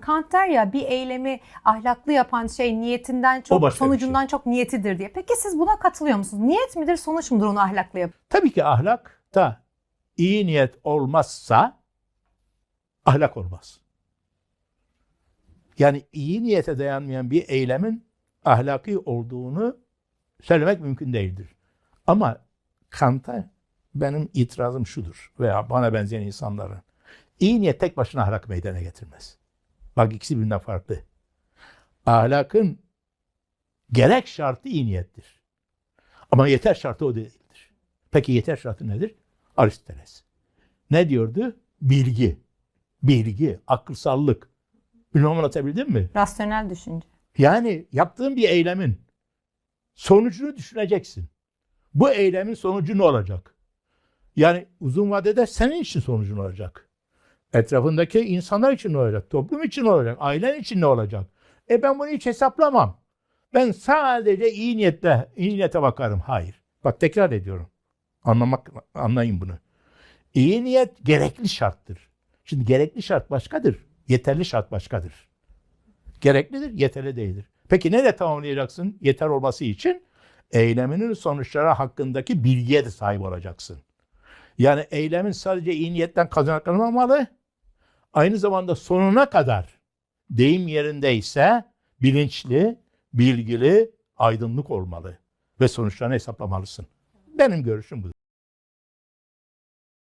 Kant der ya bir eylemi ahlaklı yapan şey niyetinden çok şey. sonucundan çok niyetidir diye. Peki siz buna katılıyor musunuz? Niyet midir sonuç mudur onu ahlaklı yapan? Tabii ki ahlakta iyi niyet olmazsa ahlak olmaz. Yani iyi niyete dayanmayan bir eylemin ahlaki olduğunu söylemek mümkün değildir. Ama Kant'a benim itirazım şudur veya bana benzeyen insanların. İyi niyet tek başına ahlak meydana getirmez. Bak ikisi birbirinden farklı. Ahlakın gerek şartı iyi niyettir. Ama yeter şartı o değildir. Peki yeter şartı nedir? Aristoteles. Ne diyordu? Bilgi. Bilgi, akılsallık. Bilmem anlatabildim mi? Rasyonel düşünce. Yani yaptığın bir eylemin sonucunu düşüneceksin. Bu eylemin sonucu ne olacak? Yani uzun vadede senin için sonucun olacak. Etrafındaki insanlar için ne olacak? Toplum için ne olacak? Ailen için ne olacak? E ben bunu hiç hesaplamam. Ben sadece iyi niyetle, iyi niyete bakarım. Hayır. Bak tekrar ediyorum. Anlamak, anlayın bunu. İyi niyet gerekli şarttır. Şimdi gerekli şart başkadır. Yeterli şart başkadır. Gereklidir, yeterli değildir. Peki nerede tamamlayacaksın yeter olması için? Eyleminin sonuçları hakkındaki bilgiye de sahip olacaksın. Yani eylemin sadece iyi niyetten kazanılmamalı. Aynı zamanda sonuna kadar deyim yerindeyse bilinçli, bilgili, aydınlık olmalı ve sonuçlarını hesaplamalısın. Benim görüşüm bu.